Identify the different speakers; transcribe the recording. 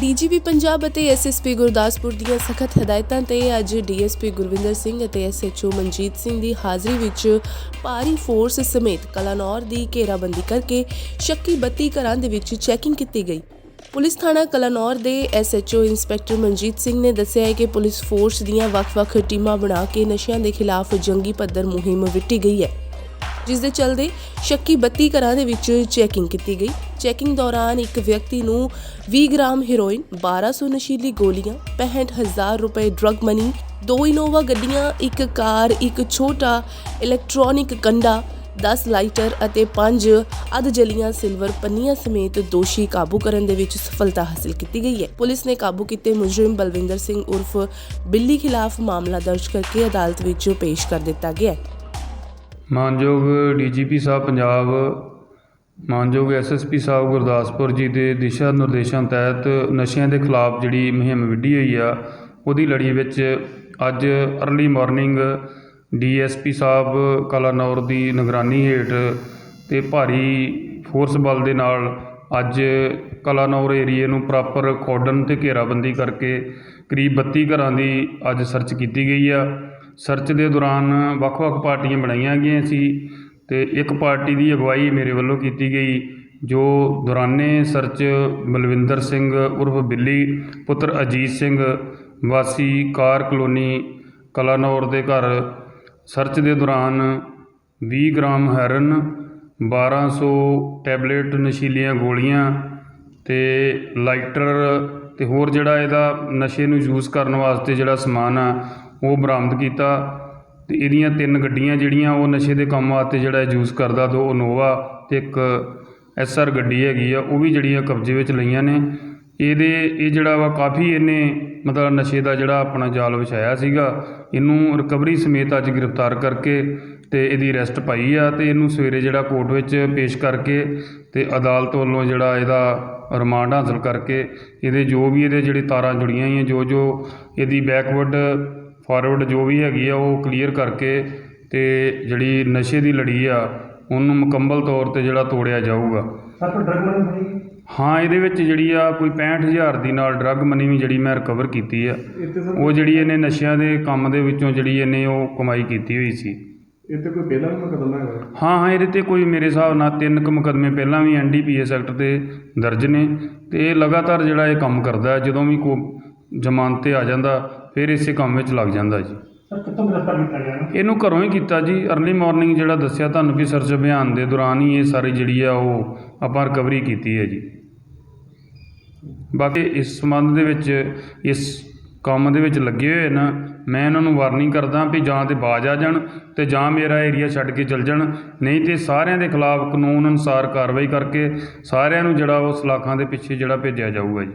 Speaker 1: DGP Punjab ਅਤੇ SSP Gurdaspur ਦੀਆਂ ਸਖਤ ਹਦਾਇਤਾਂ ਤੇ ਅੱਜ ਡੀਐਸਪੀ ਗੁਰਵਿੰਦਰ ਸਿੰਘ ਅਤੇ ਐਸਐਚਓ ਮਨਜੀਤ ਸਿੰਘ ਦੀ ਹਾਜ਼ਰੀ ਵਿੱਚ ਭਾਰੀ ਫੋਰਸ ਸਮੇਤ ਕਲਾਨੌਰ ਦੀ ਘੇਰਾਬੰਦੀ ਕਰਕੇ ਸ਼ੱਕੀ 32 ਘਰਾਂ ਦੇ ਵਿੱਚ ਚੈਕਿੰਗ ਕੀਤੀ ਗਈ। ਪੁਲਿਸ ਥਾਣਾ ਕਲਾਨੌਰ ਦੇ ਐਸਐਚਓ ਇੰਸਪੈਕਟਰ ਮਨਜੀਤ ਸਿੰਘ ਨੇ ਦੱਸਿਆ ਹੈ ਕਿ ਪੁਲਿਸ ਫੋਰਸ ਦੀਆਂ ਵੱਖ-ਵੱਖ ਟੀਮਾਂ ਬਣਾ ਕੇ ਨਸ਼ਿਆਂ ਦੇ ਖਿਲਾਫ ਜੰਗੀ ਪੱਧਰ ਮੁਹਿੰਮ ਵਿੱਟੀ ਗਈ ਹੈ। ਜਿਸ ਦੇ ਚੱਲਦੇ ਸ਼ੱਕੀ 32 ਘਰਾਂ ਦੇ ਵਿੱਚ ਚੈਕਿੰਗ ਕੀਤੀ ਗਈ। ਚੈਕਿੰਗ ਦੌਰਾਨ ਇੱਕ ਵਿਅਕਤੀ ਨੂੰ 20 ਗ੍ਰਾਮ ਹੈਰੋਇਨ 1200 ਨਸ਼ੀਲੀ ਗੋਲੀਆਂ 65000 ਰੁਪਏ ਡਰੱਗ ਮਨੀ ਦੋ ਇਨੋਵਾ ਗੱਡੀਆਂ, ਇੱਕ ਕਾਰ, ਇੱਕ ਛੋਟਾ ਇਲੈਕਟ੍ਰੋਨਿਕ ਕੰਡਾ 10 ਲਾਈਟਰ ਅਤੇ 5 ਅੱਧ ਜਲੀਆਂ ਸਿਲਵਰ ਪੰਨੀਆਂ ਸਮੇਤ ਦੋਸ਼ੀ ਕਾਬੂ ਕਰਨ ਦੇ ਵਿੱਚ ਸਫਲਤਾ ਹਾਸਲ ਕੀਤੀ ਗਈ ਹੈ। ਪੁਲਿਸ ਨੇ ਕਾਬੂ ਕੀਤੇ ਮੁਜਰਮ ਬਲਵਿੰਦਰ ਸਿੰਘ ਉਰਫ ਬਿੱਲੀ ਖਿਲਾਫ ਮਾਮਲਾ ਦਰਜ ਕਰਕੇ ਅਦਾਲਤ ਵਿੱਚ ਪੇਸ਼ ਕਰ ਦਿੱਤਾ ਗਿਆ ਹੈ।
Speaker 2: ਮਾਨਯੋਗ ਡੀਜੀਪੀ ਸਾਹਿਬ ਪੰਜਾਬ, ਮਾਨਯੋਗ ਐਸਐਸਪੀ ਸਾਹਿਬ ਗੁਰਦਾਸਪੁਰ ਜੀ ਦੇ ਦਿਸ਼ਾ ਨਿਰਦੇਸ਼ਾਂ ਤਹਿਤ ਨਸ਼ਿਆਂ ਦੇ ਖਿਲਾਫ ਜਿਹੜੀ ਮੁਹਿੰਮ ਵਿੱਢੀ ਹੋਈ ਆ, ਉਹਦੀ ਲੜੀ ਵਿੱਚ ਅੱਜ ਅਰਲੀ ਮਾਰਨਿੰਗ ਡੀਐਸਪੀ ਸਾਹਿਬ ਕਲਾਨੌਰ ਦੀ ਨਿਗਰਾਨੀ ਹੇਠ ਤੇ ਭਾਰੀ ਫੋਰਸ ਬਲ ਦੇ ਨਾਲ ਅੱਜ ਕਲਾਨੌਰ ਏਰੀਏ ਨੂੰ ਪ੍ਰੋਪਰ ਕੋਡਨ ਤੇ ਘੇਰਾਬੰਦੀ ਕਰਕੇ ਕਰੀਬ 32 ਘਰਾਂ ਦੀ ਅੱਜ ਸਰਚ ਕੀਤੀ ਗਈ ਆ। ਸਰਚ ਦੇ ਦੌਰਾਨ ਵੱਖ-ਵੱਖ ਪਾਰਟੀਆਂ ਬਣਾਈਆਂ ਗਈਆਂ ਸੀ ਅਤੇ ਇੱਕ ਪਾਰਟੀ ਦੀ ਅਗਵਾਈ ਮੇਰੇ ਵੱਲੋਂ ਕੀਤੀ ਗਈ, ਜੋ ਦੌਰਾਨੇ ਸਰਚ ਬਲਵਿੰਦਰ ਸਿੰਘ ਉਰਫ ਬਿੱਲੀ, ਪੁੱਤਰ ਅਜੀਤ ਸਿੰਘ, ਵਾਸੀ ਕਾਰ ਕਲੋਨੀ ਕਲਾਨੌਰ ਦੇ ਘਰ। ਸਰਚ ਦੇ ਦੌਰਾਨ 20 ਗ੍ਰਾਮ ਹੈਰਨ 1200 ਟੈਬਲੇਟ ਨਸ਼ੀਲੀਆਂ ਗੋਲੀਆਂ ਤੇ ਲਾਈਟਰ ਤੇ ਹੋਰ ਜਿਹੜਾ ਇਹਦਾ ਨਸ਼ੇ ਨੂੰ ਯੂਜ਼ ਕਰਨ ਵਾਸਤੇ ਜਿਹੜਾ ਸਮਾਨ ਆ ਉਹ ਬਰਾਮਦ ਕੀਤਾ ਅਤੇ ਇਹਦੀਆਂ ਤਿੰਨ ਗੱਡੀਆਂ ਜਿਹੜੀਆਂ ਉਹ ਨਸ਼ੇ ਦੇ ਕੰਮ ਵਾਸਤੇ ਜਿਹੜਾ ਯੂਜ਼ ਕਰਦਾ ਦੋ ਇਨੋਵਾ ਅਤੇ ਇੱਕ ਐਸਆਰ ਗੱਡੀ ਹੈਗੀ ਆ, ਉਹ ਵੀ ਜਿਹੜੀਆਂ ਕਬਜ਼ੇ ਵਿੱਚ ਲਈਆਂ ਨੇ। ਇਹਦੇ, ਇਹ ਜਿਹੜਾ ਵਾ ਕਾਫੀ ਇਹਨੇ ਮਤਲਬ ਨਸ਼ੇ ਦਾ ਜਿਹੜਾ ਆਪਣਾ ਜਾਲ ਵਿਛਾਇਆ ਸੀਗਾ। ਇਹਨੂੰ ਰਿਕਵਰੀ ਸਮੇਤ ਅੱਜ ਗ੍ਰਿਫਤਾਰ ਕਰਕੇ ਅਤੇ ਇਹਦੀ ਅਰੈਸਟ ਪਾਈ ਆ ਅਤੇ ਇਹਨੂੰ ਸਵੇਰੇ ਜਿਹੜਾ ਕੋਰਟ ਵਿੱਚ ਪੇਸ਼ ਕਰਕੇ ਅਤੇ ਅਦਾਲਤ ਵੱਲੋਂ ਜਿਹੜਾ ਇਹਦਾ ਰਿਮਾਂਡ ਹਾਸਲ ਕਰਕੇ ਇਹਦੇ ਜੋ ਵੀ ਇਹਦੇ ਜਿਹੜੇ ਤਾਰਾਂ ਜੁੜੀਆਂ ਹੋਈਆਂ ਜੋ ਜੋ ਇਹਦੀ ਬੈਕਵਰਡ ਫਾਰਵਰਡ ਜੋ ਵੀ ਹੈਗੀ ਆ ਉਹ ਕਲੀਅਰ ਕਰਕੇ ਤੇ ਜਿਹੜੀ ਨਸ਼ੇ ਦੀ ਲੜੀ ਆ ਉਹਨੂੰ ਮੁਕੰਮਲ ਤੌਰ ਤੇ ਜਿਹੜਾ ਤੋੜਿਆ ਜਾਊਗਾ।
Speaker 3: ਸਰ ਕੋਈ ਡਰਗ ਮਨੀ ਫੜੀ
Speaker 2: ਹਾਂ ਇਹਦੇ ਵਿੱਚ ਜਿਹੜੀ ਆ ਕੋਈ 65000 ਦੀ ਨਾਲ ਡਰੱਗ ਮਨੀ ਵੀ ਜਿਹੜੀ ਮੈਂ ਰਿਕਵਰ ਕੀਤੀ ਆ।
Speaker 3: ਇੱਥੇ ਸਰ
Speaker 2: ਉਹ ਜਿਹੜੀ ਇਹਨੇ ਨਸ਼ਿਆਂ ਦੇ ਕੰਮ ਦੇ ਵਿੱਚੋਂ ਜਿਹੜੀ ਇਹਨੇ ਉਹ ਕਮਾਈ ਕੀਤੀ ਹੋਈ ਸੀ।
Speaker 3: ਇੱਥੇ ਕੋਈ ਪਹਿਲਾ ਵੀ ਮੁਕੱਦਮਾ ਹੈਗਾ?
Speaker 2: ਹਾਂ ਹਾਂ ਇਹਦੇ ਤੇ ਕੋਈ ਮੇਰੇ ਹਿਸਾਬ ਨਾਲ ਤਿੰਨ ਕੁ ਮੁਕੱਦਮੇ ਪਹਿਲਾਂ ਵੀ ਐਨਡੀਪੀਐਸ ਐਕਟ ਤੇ ਦਰਜ ਨੇ। ਤੇ ਇਹ ਲਗਾਤਾਰ ਜਿਹੜਾ ਇਹ ਕੰਮ ਕਰਦਾ ਜਦੋਂ ਵੀ ਕੋ ਜ਼ਮਾਨਤ ਤੇ ਆ ਜਾਂਦਾ ਫਿਰ ਇਸੇ ਕੰਮ ਵਿੱਚ ਲੱਗ ਜਾਂਦਾ ਜੀ।
Speaker 3: ਸਰ ਕਿੱਥੋਂ ਗ੍ਰਿਫਤਾਰ ਕੀਤਾ ਗਿਆ ਨਾ
Speaker 2: ਇਹਨੂੰ ਘਰੋਂ ਹੀ ਕੀਤਾ ਜੀ। ਅਰਲੀ ਮਾਰਨਿੰਗ ਜਿਹੜਾ ਦੱਸਿਆ ਤੁਹਾਨੂੰ ਵੀ ਸਰਚ ਅਭਿਆਨ ਦੇ ਦੌਰਾਨ ਹੀ ਇਹ ਸਾਰੀ ਜਿਹੜੀ ਆ ਉਹ ਆਪਾਂ ਰਿਕਵਰੀ ਕੀਤੀ ਹੈ ਜੀ। ਬਾਕੀ ਇਸ ਸੰਬੰਧ ਦੇ ਵਿੱਚ ਇਸ ਕੰਮ ਦੇ ਵਿੱਚ ਲੱਗੇ ਹੋਏ ਨਾ ਮੈਂ ਇਹਨਾਂ ਨੂੰ ਵਾਰਨਿੰਗ ਕਰਦਾ ਵੀ ਜਾਂ ਤੇ ਬਾਜ ਆ ਜਾਣ ਤੇ ਜਾਂ ਮੇਰਾ ਏਰੀਆ ਛੱਡ ਕੇ ਚਲ ਜਾਣ। ਨਹੀਂ ਤੇ ਸਾਰਿਆਂ ਦੇ ਖਿਲਾਫ ਕਾਨੂੰਨ ਅਨੁਸਾਰ ਕਾਰਵਾਈ ਕਰਕੇ ਸਾਰਿਆਂ ਨੂੰ ਜਿਹੜਾ ਉਹ ਸਲਾਖਾਂ ਦੇ ਪਿੱਛੇ ਜਿਹੜਾ ਭੇਜਿਆ ਜਾਊਗਾ ਜੀ।